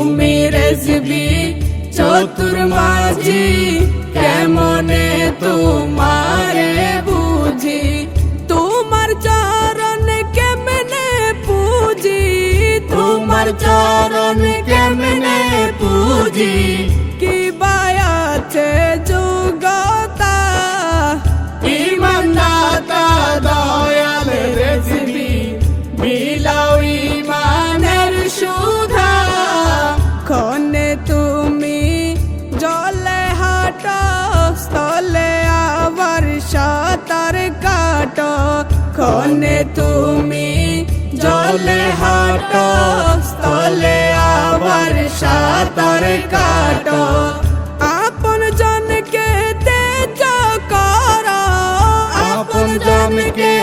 তুমি রেসবি চতুর মাঝি কেমনে তোমারে বুঝি? তোমার চরণ কেমনে পুজি? তোমার চরণ কেমনে পুজি? খনে তুমি জলে হাট স্থলে আবার সাঁতার কাট। আপন জনকে তেজ কর আপন জনকে